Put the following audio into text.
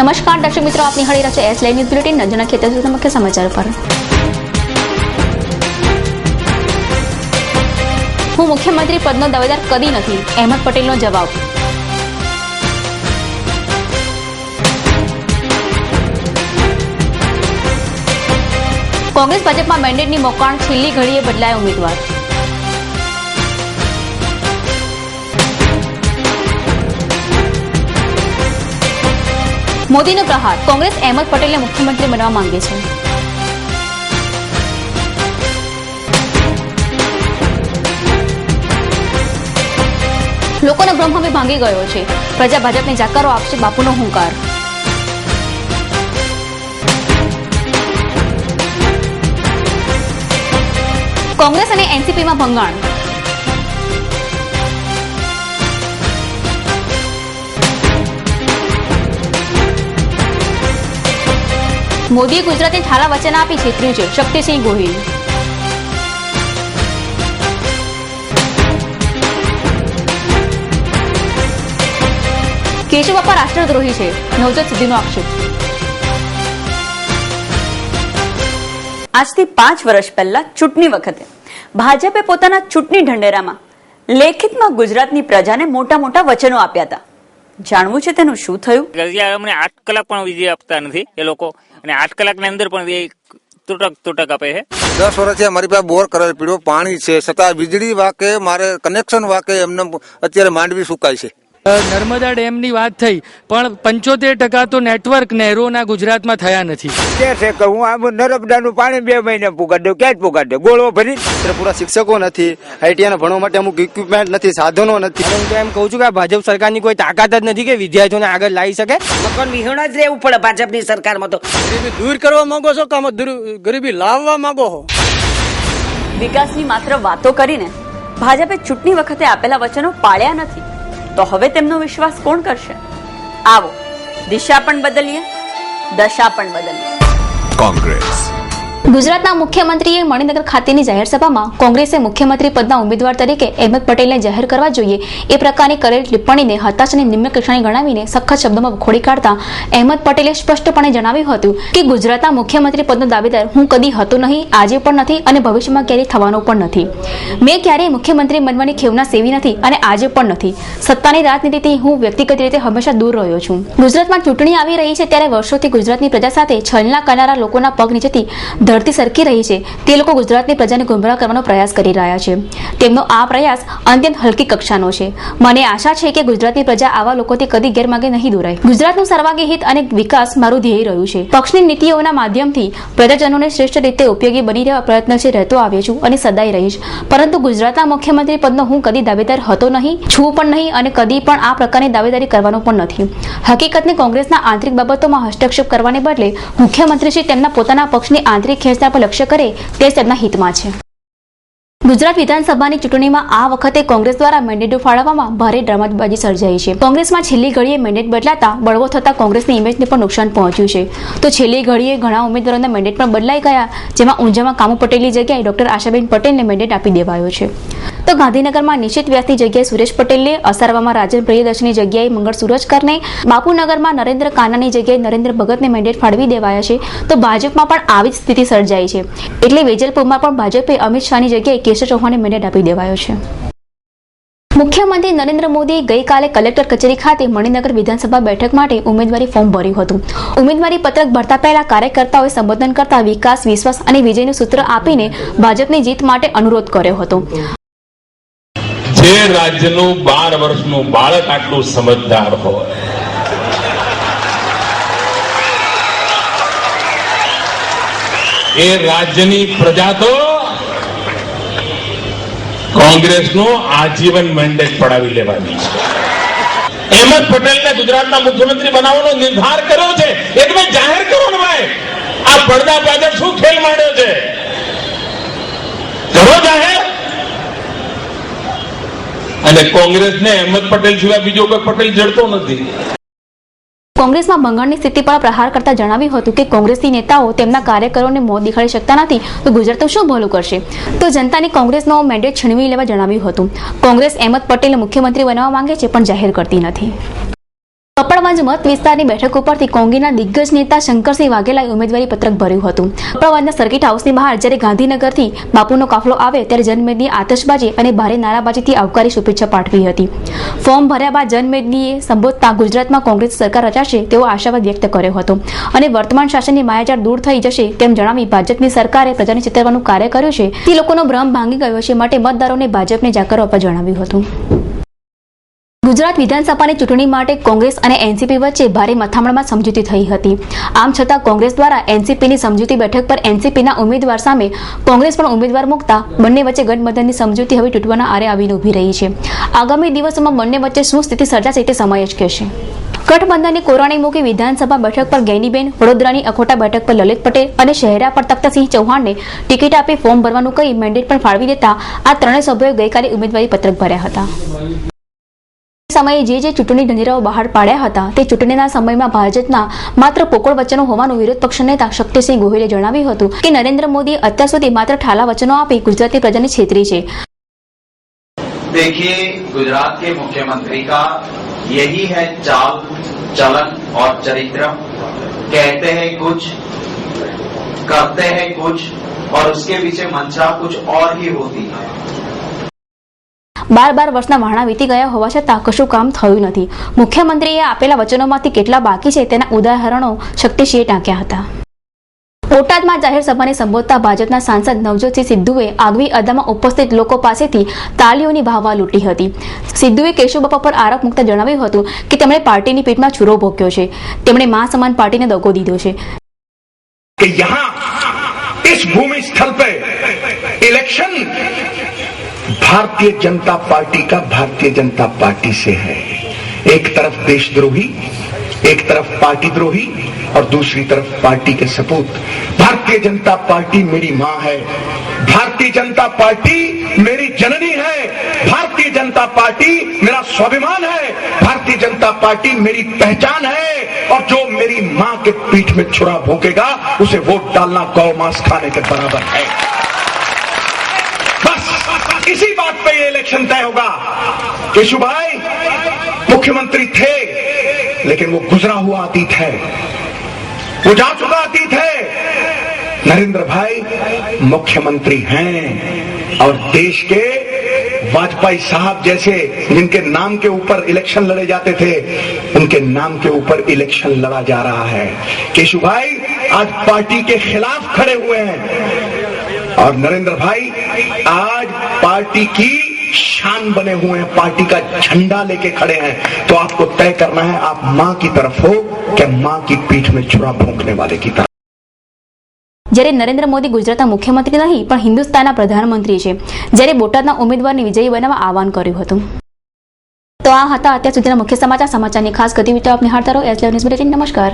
નમસ્કાર, દર્શક મિત્રો આપની હળી રહ્યા છે એસ લાઈવ ન્યૂઝ બુલેટિન નજરના ખેતર મુખ્ય સમાચાર પર. હું મુખ્યમંત્રી પદનો દાવેદાર કદી નથી. અહેમદ પટેલનો જવાબ. કોંગ્રેસ ભાજપમાં મેન્ડેટની મોકાણ છેલ્લી ઘડીએ બદલાય ઉમેદવાર. મોદીનો પ્રહાર. કોંગ્રેસ અહેમદ પટેલને મુખ્યમંત્રી બનવા માંગે છે. લોકોનો ભ્રમ હવે ભાંગી ગયો છે. પ્રજા ભાજપને જાકારો આપશે બાપુનો હુંકાર. કોંગ્રેસ અને એનસીપીમાં ભંગાણ. મોદીએ ગુજરાતને ઠાલા વચન આપી છેતર્યું છે. શક્તિસિંહ ગોહિલ. કેશવ બાપા રાષ્ટ્રદ્રોહી છે. નવજોત સિદ્ધિનો આક્ષેપ. આજથી પાંચ વર્ષ પહેલા ચૂંટણી વખતે ભાજપે પોતાના ચૂંટણી ઢંઢેરામાં લેખિતમાં ગુજરાતની પ્રજાને મોટા મોટા વચનો આપ્યા હતા. જાણવું છે તેનું શું થયું? અમને આઠ કલાક પણ વીજળી આપતા નથી એ લોકો. અને આઠ કલાકની અંદર પણ તૂટક તૂટક આપે છે. દસ વર્ષથી અમારી પાસે બોર કરેલ પીડો પાણી છે. છતાં વીજળી વાકે મારે કનેક્શન વાકે એમને અત્યારે માંડવી સુકાય છે. નર્મદા ડેમની વાત થઈ પણ પંચોતેર ટકા તો નેટવર્ક નહેરોના ગુજરાતમાં થયા નથી. કે છે કે હું આમ નર્મદાનું પાણી બે મહિને પુગાડી દઉં ક્યાં જ પુગાડી દઉં? ગોળો ભરી? પૂરા શિક્ષકો નથી આઈટીઆઈ ભણવા માટે અમુક ઇક્વિપમેન્ટ નથી સાધનો નથી. હું તો એમ કહું છું કે આ ભાજપ સરકારની કોઈ તાકાત જ નથી કે વિદ્યાર્થીઓને આગળ લાવી શકે. મકાન વિહોણા જ રહેવું પડે ભાજપની સરકારમાં તો. ગરીબી દૂર કરવા માંગો છો કે ગરીબી લાવવા માંગો છો? વિકાસની માત્ર વાતો કરીને ભાજપે ચૂંટણી વખતે આપેલા વચનો પાળ્યા નથી. તો હવે તેમનો વિશ્વાસ કોણ કરશે? આવો દિશા પણ બદલીએ દશા પણ બદલીએ. કોંગ્રેસ. ગુજરાતના મુખ્યમંત્રીએ મણિનગર ખાતેની જાહેર સભામાં કોંગ્રેસે મુખ્યમંત્રી પદના ઉમેદવાર તરીકે અહેમદ પટેલને જાહેર કરવા જોઈએ. એ પ્રકારની કરેલ ટિપ્પણીને હતાશ અને નિમ્ન કક્ષાની ગણાવીને સખત શબ્દોમાં ખોડી કાઢતા અહેમદ પટેલે સ્પષ્ટપણે જણાવ્યું હતું કે, ગુજરાતના મુખ્યમંત્રી પદનો દાવેદાર હું કદી હતો નહીં, આજે પણ નથી અને ભવિષ્યમાં ક્યારેય થવાનો પણ નથી. મેં ક્યારેય મુખ્યમંત્રી બનવાની ખેવના સેવી નથી અને આજે પણ નથી. સત્તાની રાજનીતિથી હું વ્યક્તિગત રીતે હંમેશા દૂર રહ્યો છું. ગુજરાતમાં ચૂંટણી આવી રહી છે ત્યારે વર્ષોથી ગુજરાતની પ્રજા સાથે છલના કરનારા લોકોના પગ નીચેથી ધરતી સરકી રહી છે. તે લોકો ગુજરાતની પ્રજાને ગુમરાહ કરવાનો પ્રયાસ કરી રહ્યા છે. તેમનો આ પ્રયાસ અત્યંત હલકી કક્ષાનો છે. મને આશા છે કે ગુજરાતની પ્રજા આવા લોકોથી કદી ગેરમાર્ગે નહીં દોરાય. ગુજરાતનું સર્વાંગી હિત અને વિકાસ મારું ધ્યેય રહ્યું છે. પક્ષની નીતિઓના માધ્યમથી પ્રજાજનોને શ્રેષ્ઠ રીતે ઉપયોગી બની રહેવા પ્રયત્નશીલ રહેતો આવ્યો છું અને સદાય રહીશ. પરંતુ ગુજરાતના મુખ્યમંત્રી પદનો હું કદી દાવેદાર હતો નહીં, છું પણ નહીં અને કદી પણ આ પ્રકારની દાવેદારી કરવાનો પણ નથી. હકીકતને કોંગ્રેસના આંતરિક બાબતોમાં હસ્તક્ષેપ કરવાને બદલે મુખ્યમંત્રીશ્રી તેમના પોતાના પક્ષની આંતરિક ખેંચતા પર લક્ષ્ય કરે તે તેમના હિતમાં છે. ગુજરાત વિધાનસભાની ચૂંટણીમાં આ વખતે કોંગ્રેસ દ્વારા મેન્ડેટ ફાળવવામાં ભારે ડ્રામાબાજી સર્જાઈ છે. કોંગ્રેસમાં છેલ્લી ઘડીએ મેન્ડેટ બદલાતા બળવો થતા કોંગ્રેસની ઇમેજને પણ નુકસાન પહોંચ્યું છે. તો છેલ્લી ઘડીએ ઘણા ઉમેદવારોના મેન્ડેટ પણ બદલાઈ ગયા, જેમાં ઊંઝામાં કામુ પટેલની જગ્યાએ ડોક્ટર આશાબેન પટેલને મેન્ડેટ આપી દેવાયો છે. તો ગાંધીનગરમાં નિશ્ચિત વ્યાસની જગ્યાએ સુરેશ પટેલને અસારવામાં રાજન પ્રિયદર્શની જગ્યાએ મંગળ સુરજકરને બાપુનગરમાં નરેન્દ્ર કાનાની જગ્યાએ નરેન્દ્ર ભગતને મેન્ડેટ ફાળવી દેવાયા છે. તો ભાજપમાં પણ આવી જ સ્થિતિ સર્જાઈ છે. એટલે વેજલપુરમાં પણ ભાજપે અમિત શાહની જગ્યાએ કેશવ ચૌહાણને મેન્ડેટ આપી દેવાયો છે. મુખ્યમંત્રી નરેન્દ્ર મોદીએ ગઈકાલે કલેક્ટર કચેરી ખાતે મણિનગર વિધાનસભા બેઠક માટે ઉમેદવારી ફોર્મ ભર્યું હતું. ઉમેદવારી પત્રક ભરતા પહેલા કાર્યકર્તાઓએ સંબોધન કરતા વિકાસ, વિશ્વાસ અને વિજયનું સૂત્ર આપીને ભાજપની જીત માટે અનુરોધ કર્યો હતો. જે રાજ્યનું બાર વર્ષનું બાળક આટલું સમજદાર હોય. એ રાજ્યની પ્રજા તો કોંગ્રેસનો આજીવન મેન્ડેટ પડાવી લેવાની છે. અહેમદ પટેલને ગુજરાતના મુખ્યમંત્રી બનાવવાનો નિર્ધાર કર્યો છે. એ તમે જાહેર કરો ને ભાઈ. આ પડદા પાછળ શું ખેલ માંડ્યો છે? કરો જાહેર. અને કોંગ્રેસને અહેમદ પટેલ સિવાય બીજો કોઈ પટેલ જડતો નથી. કોંગ્રેસમાં બંગાળની સ્થિતિ પર પ્રહાર કરતા જણાવ્યું હતું કે કોંગ્રેસની નેતાઓ તેમના કાર્યકરોને મોત દેખાડી શકતા નથી. તો ગુજરાતનું શું ભલું કરશે? તો જનતાને કોંગ્રેસનો મેન્ડેટ છીનવી લેવા જણાવ્યું હતું. કોંગ્રેસ અહેમદ પટેલને મુખ્યમંત્રી બનાવવા માંગે છે, પણ જાહેર કરતી નથી. કપડવંજ મત વિસ્તારની બેઠક ઉપરથી કોંગીના દિગ્ગજ નેતા શંકરસિંહ વાઘેલાએ ઉમેદવારી પત્રક ભર્યું હતું. કપડવંજના સર્કિટ હાઉસની બહાર જ્યારે ગાંધીનગરથી બાપુનો કાફલો આવે ત્યારે જનમેદની આતશબાજી અને ભારે નારાબાજીથી આવકારી શુભેચ્છા પાઠવી હતી. ફોર્મ ભર્યા બાદ જનમેદનીએ સંબોધતા ગુજરાતમાં કોંગ્રેસ સરકાર રચાશે તેવો આશાવાદ વ્યક્ત કર્યો હતો. અને વર્તમાન શાસનની માયાજાળ દૂર થઈ જશે તેમ જણાવી ભાજપની સરકારે પ્રજાને ચિતરવાનું કાર્ય કર્યું છે. તે લોકોનો ભ્રમ ભાંગી ગયો છે માટે મતદારોને ભાજપને જાકારો આપવા જણાવ્યું હતું. ગુજરાત વિધાનસભાની ચૂંટણી માટે કોંગ્રેસ અને એનસીપી વચ્ચે ભારે મથામણમાં સમજૂતી થઈ હતી. આમ છતાં કોંગ્રેસ દ્વારા એનસીપીની સમજૂતી બેઠક પર એનસીપીના ઉમેદવાર સામે કોંગ્રેસ પણ ઉમેદવાર મૂકતા બંને વચ્ચે ગઠબંધનની સમજૂતી હવે તૂટવાના આરે આવીને ઊભી રહી છે. આગામી દિવસોમાં બંને વચ્ચે શું સ્થિતિ સર્જાશે તે સમય જ કહેશે. ગઠબંધનની કોરાણી મૂકી વિધાનસભા બેઠક પર ગેનીબેન, વડોદરાની અખોટા બેઠક પર લલિત પટેલ અને શહેરા પર તખ્તસિંહ ચૌહાણને ટિકિટ આપી ફોર્મ ભરવાનું કહી મેન્ડેટ પણ ફાળવી દેતા આ ત્રણેય સભ્યોએ ગઈકાલે ઉમેદવારી પત્રક ભર્યા હતા. સમયે જે જે ચૂંટણી ઢંઢેરાઓ બહાર પાડ્યા હતા તે ચૂંટણીના સમયમાં ભાજપના માત્ર પોકળ વચનો હોવાનું વિરોધ પક્ષ નેતા શક્તિસિંહ ગોહિલે જણાવ્યું હતું કે નરેન્દ્ર મોદીએ અત્યાર સુધી માત્ર ઠાલા વચનો આપી ગુજરાતી પ્રજાને છેતરી છે देखिए गुजरात के मुख्यमंत्री का यही है चाल चलन और चरित्र कहते हैं कुछ करते हैं कुछ और उसके पीछे मंशा कुछ और ही होती है બાર બાર વર્ષના વાણા વીતી ગયા હોવા છતાં કશું કામ થયું નથી. મુખ્યમંત્રીએ આપેલા વચનોમાંથી કેટલા બાકી છે તેના ઉદાહરણો શક્તિસિંહે ટાંક્યા હતા. બોટાદમાં જાહેર સભાને સંબોધતા ભાજપના સાંસદ નવજોતસિંહ સિદ્ધુએ આગવી અદામાં ઉપસ્થિત લોકો પાસેથી તાલીઓની ભાવવા લૂંટી હતી. સિદ્ધુએ કેશુબાપા પર આરોપ મૂકતા જણાવ્યું હતું કે તેમણે પાર્ટીની પીઠમાં છુરો ભોગ્યો છે. તેમણે મા સમાન પાર્ટીને દગો દીધો છે. કે યહાં, ઇસ ભૂમિ સ્થળ pay, election Bharatiya Janata party का भारतीय जनता पार्टी से है। एक तरफ़ देशद्रोही, एक तरफ़ पार्टी द्रोही और दूसरी तरफ़ पार्टी के सपूत। भारतीय जनता पार्टी मेरी माँ है। भारतीय जनता पार्टी मेरी जननी है। भारतीय जनता पार्टी मेरा स्वाभिमान है। भारतीय जनता पार्टी मेरी पहचान है। और जो मेरी माँ के पीठ में छुरा भोंकेगा, उसे वोट डालना गौ मांस खाने के बराबर है। पे ये इलेक्शन तय होगा। केशु भाई, मुख्यमंत्री थे, लेकिन वो गुजरा हुआ अतीत है। वो जा चुका अतीत है। नरेंद्र भाई, मुख्यमंत्री हैं और देश के वाजपेयी साहब जैसे जिनके नाम के ऊपर इलेक्शन लड़े जाते थे, उनके नाम के ऊपर इलेक्शन लड़ा जा रहा है। केशु भाई, आज पार्टी के खिलाफ खड़े हुए हैं। और नरेंद्र भाई, आज पार्टी की शान बने हुए हैं पार्टी का झंडा लेके खड़े हैं तो आपको तय करना है आप मां की तरफ हो कि मां की पीठ में छुरा भोंकने वाले की तरफ જ્યારે નરેન્દ્ર મોદી ગુજરાતના મુખ્યમંત્રી નહીં પણ હિન્દુસ્તાનના પ્રધાનમંત્રી છે જ્યારે બોટાદના ઉમેદવારને વિજયી બનાવવા આહવાન કર્યું હતું તો આ હતા અત્યાર સુધીના મુખ્ય સમાચાર સમાચારની ખાસ ગતિવિધિઓ આપ નિહાળતા રહો એસ ન્યૂઝ બુલેટિન નમસ્કાર